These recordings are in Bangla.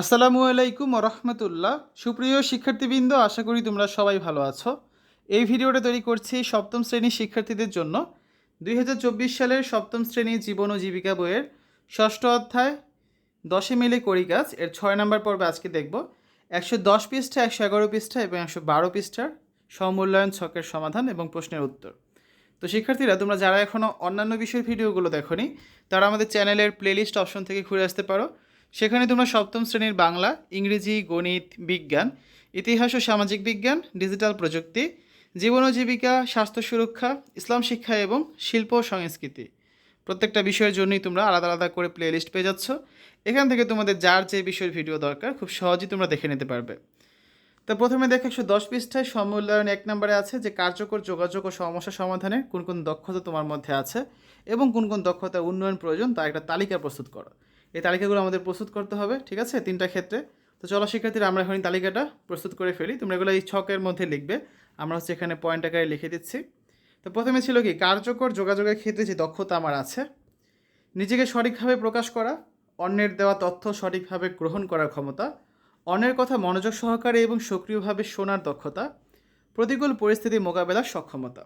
আসসালামু আলাইকুম রহমতুল্লাহ সুপ্রিয় শিক্ষার্থীবৃন্দ, আশা করি তোমরা সবাই ভালো আছো। এই ভিডিওটা তৈরি করছি সপ্তম শ্রেণির শিক্ষার্থীদের জন্য। দুই হাজার চব্বিশ সালের সপ্তম শ্রেণি জীবন ও জীবিকা বইয়ের ষষ্ঠ অধ্যায়, দশে মিলে করি কাজ এর ছয় নম্বর পর্বে আজকে দেখব। একশো দশ পৃষ্ঠা, একশো এগারো পৃষ্ঠা এবং একশো বারো পৃষ্ঠার সমমূল্যায়ন ছকের সমাধান এবং প্রশ্নের উত্তর। তো শিক্ষার্থীরা, তোমরা যারা এখনও অন্যান্য বিষয়ের ভিডিওগুলো দেখোনি, তারা আমাদের চ্যানেলের প্লেলিস্ট অপশন থেকে ঘুরে আসতে পারো। সেখানে তোমরা সপ্তম শ্রেণির বাংলা, ইংরেজি, গণিত, বিজ্ঞান, ইতিহাস ও সামাজিক বিজ্ঞান, ডিজিটাল প্রযুক্তি, জীবন ও জীবিকা, স্বাস্থ্য সুরক্ষা, ইসলাম শিক্ষা এবং শিল্প সংস্কৃতি। প্রত্যেকটা বিষয়ের জন্যই তোমরা আলাদা আলাদা করে প্লেলিস্ট পেয়ে যাচ্ছ। এখান থেকে তোমাদের যার যে বিষয়ের ভিডিও দরকার, খুব সহজেই তোমরা দেখে নিতে পারবে। তো প্রথমে দেখো একশো দশ পৃষ্ঠায় সমমূল্যায়ন এক নম্বরে আছে যে কার্যকর যোগাযোগ ও সমস্যা সমাধানের কোন কোন দক্ষতা তোমার মধ্যে আছে এবং কোন কোন দক্ষতা উন্নয়ন প্রয়োজন তা একটা তালিকা প্রস্তুত করো। এই তালিকাগুলো আমাদের প্রস্তুত করতে হবে, ঠিক আছে? তিনটা ক্ষেত্রে। তো চলো, শিক্ষার্থীরা, আমরা এখন তালিকাটা প্রস্তুত করে ফেলি। তোমরা এগুলো এই ছকের মধ্যে লিখবে। আমরা হচ্ছে এখানে পয়েন্ট আকারে লিখে দিচ্ছি। তো প্রথমে ছিল কি? কার্যকর যোগাযোগের ক্ষেত্রে যে দক্ষতা আমার আছে, নিজেকে সঠিকভাবে প্রকাশ করা, অন্যের দেওয়া তথ্য সঠিকভাবে গ্রহণ করার ক্ষমতা, অন্যের কথা মনোযোগ সহকারে এবং সক্রিয়ভাবে শোনার দক্ষতা, প্রতিকূল পরিস্থিতি মোকাবেলার সক্ষমতা।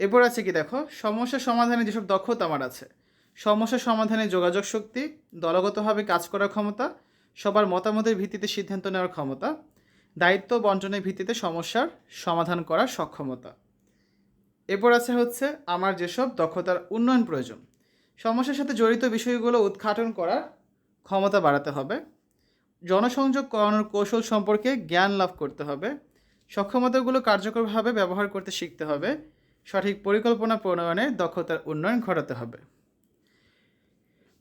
এরপর আছে কি? দেখো, সমস্যা সমাধানে যেসব দক্ষতা আমার আছে সমস্যা সমাধানে যোগাযোগ শক্তি, দলগতভাবে কাজ করার ক্ষমতা, সবার মতামতের ভিত্তিতে সিদ্ধান্ত নেওয়ার ক্ষমতা, দায়িত্ব বন্টনের ভিত্তিতে সমস্যার সমাধান করার সক্ষমতা। এরপর আছে হচ্ছে আমার যেসব দক্ষতার উন্নয়ন প্রয়োজন। সমস্যার সাথে জড়িত বিষয়গুলো উদ্ঘাটন করার ক্ষমতা বাড়াতে হবে। জনসংযোগ করানোর কৌশল সম্পর্কে জ্ঞান লাভ করতে হবে। সক্ষমতাগুলো কার্যকরভাবে ব্যবহার করতে শিখতে হবে। সঠিক পরিকল্পনা প্রণয়নে দক্ষতার উন্নয়ন ঘটাতে হবে।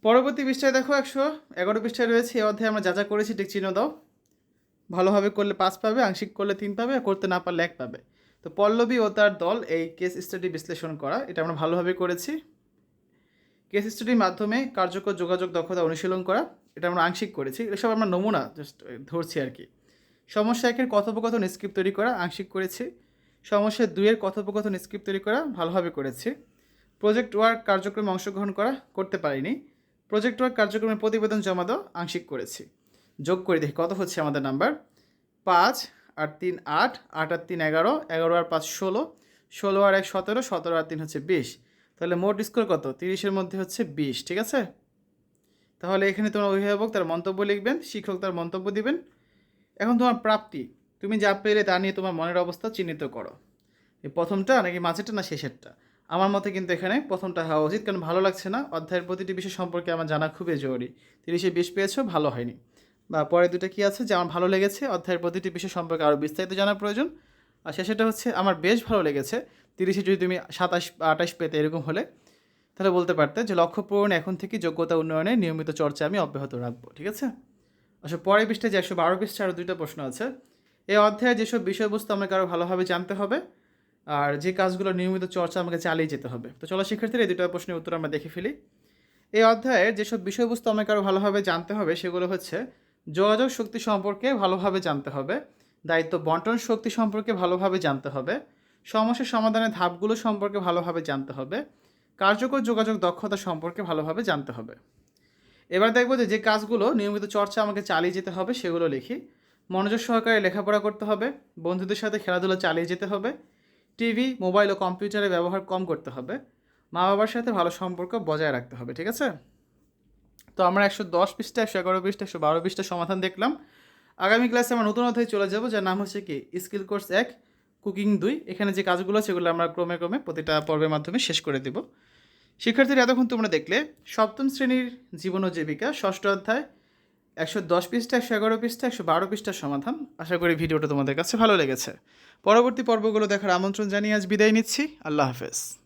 পরবর্তী পৃষ্ঠায় দেখো একশো এগারো পৃষ্ঠায় রয়েছে এই অধ্যায়ে আমরা যা যা করেছি ঠিক চিহ্ন দাও। ভালোভাবে করলে পাঁচ পাবে, আংশিক করলে তিন পাবে, আর করতে না পারলে এক পাবে। তো পল্লবী ও তার দল এই কেস স্টাডি বিশ্লেষণ করা, এটা আমরা ভালোভাবে করেছি। কেস স্টাডির মাধ্যমে কার্যকর যোগাযোগ দক্ষতা অনুশীলন করা, এটা আমরা আংশিক করেছি। এসব আমরা নমুনা জাস্ট ধরছি আর কি। সমস্যা একের কথোপকথন স্ক্রিপ্ট তৈরি করা, আংশিক করেছি। সমস্যা দুইয়ের কথোপকথন স্ক্রিপ্ট তৈরি করা, ভালোভাবে করেছি। প্রজেক্ট ওয়ার্ক কার্যক্রমে অংশগ্রহণ করা, করতে পারিনি। প্রজেক্ট ওয়ার্ক কার্যক্রমের প্রতিবেদন জমা দাও আংশিক করেছি। যোগ করে দেখি, কত হচ্ছে আমাদের নাম্বার পাঁচ আর তিন, আট আট আর তিন, এগারো এগারো আর পাঁচ, ষোলো ষোলো আর এক, সতেরো সতেরো আর তিন হচ্ছে বিশ। তাহলে মোট স্কোর কত? তিরিশের মধ্যে হচ্ছে বিশ, ঠিক আছে? তাহলে এখানে তোমার অভিভাবক তার মন্তব্য লিখবেন, শিক্ষক তার মন্তব্য দিবেন। এখন তোমার প্রাপ্তি, তুমি যা পেলে তা নিয়ে তোমার মনের অবস্থা চিহ্নিত করো। এই প্রথমটা নাকি মাঝেরটা না শেষেরটা? আমার মতে কিন্তু এখানে প্রথমটা হওয়া উচিত, কারণ ভালো লাগছে না। অধ্যায়ের প্রতিটি বিষয় সম্পর্কে আমার জানা খুবই জরুরি। তিরিশে বিশ পেয়েছ, ভালো হয়নি। বা পরে দুটো কী আছে যে আমার ভালো লেগেছে? অধ্যায়ের প্রতিটি বিষয় সম্পর্কে আরও বিস্তারিত জানা প্রয়োজন। আর শেষেটা হচ্ছে, আমার বেশ ভালো লেগেছে। তিরিশে যদি তুমি সাতাশ, আঠাশ পেতে এরকম হলে, তাহলে বলতে পারতে যে লক্ষ্য পূরণ এখন থেকে যোগ্যতা উন্নয়নে নিয়মিত চর্চা আমি অব্যাহত রাখব, ঠিক আছে? আসলে পরের পৃষ্ঠায় যে একশো বারো পৃষ্ঠা আরও দুইটা প্রশ্ন আছে। এই অধ্যায়ে যেসব বিষয়বস্তু আমাকে আরও ভালোভাবে জানতে হবে আর যে কাজগুলো নিয়মিত চর্চা আমাকে চালিয়ে যেতে হবে। তো চলো শিক্ষার্থীরা, এই দুটো প্রশ্নের উত্তর আমরা দেখে ফেলি। এই অধ্যায়ের যেসব বিষয়বস্তু আমাকে আরও ভালোভাবে জানতে হবে, সেগুলো হচ্ছে যোগাযোগ শক্তি সম্পর্কে ভালোভাবে জানতে হবে, দায়িত্ব বন্টন শক্তি সম্পর্কে ভালোভাবে জানতে হবে, সমস্যা সমাধানের ধাপগুলো সম্পর্কে ভালোভাবে জানতে হবে, কার্যকর যোগাযোগ দক্ষতা সম্পর্কে ভালোভাবে জানতে হবে। এবার দেখব যে যে কাজগুলো নিয়মিত চর্চা আমাকে চালিয়ে যেতে হবে, সেগুলো লিখি। মনোযোগ সহকারে লেখাপড়া করতে হবে, বন্ধুদের সাথে খেলাধুলা চালিয়ে যেতে হবে টিভি, মোবাইল ও কম্পিউটারের ব্যবহার কম করতে হবে। মা বাবার সাথে ভালো সম্পর্ক বজায় রাখতে হবে, ঠিক আছে? তো আমরা একশো দশ পৃষ্ঠা, একশো এগারো পৃষ্ঠা, একশো বারো পৃষ্ঠা সমাধান দেখলাম। আগামী ক্লাসে আমরা নতুন অধ্যায়ে চলে যাব, যার নাম হচ্ছে কি? স্কিল কোর্স এক, কুকিং দুই। এখানে যে কাজগুলো আছে সেগুলো আমরা ক্রমে ক্রমে প্রতিটা পর্বের মাধ্যমে শেষ করে দেব। শিক্ষার্থীরা, এতক্ষণ তোমরা দেখলে সপ্তম শ্রেণির জীবন ও জীবিকা, ষষ্ঠ অধ্যায় একশো দশ পৃষ্ঠা, একশো এগারো পৃষ্ঠা, একশো বারো পৃষ্ঠার সমাধান। আশা করি ভিডিওটা তোমাদের কাছে ভালো লেগেছে। পরবর্তী পর্বগুলো দেখার আমন্ত্রণ জানিয়ে আজ বিদায় নিচ্ছি। আল্লাহ হাফেজ।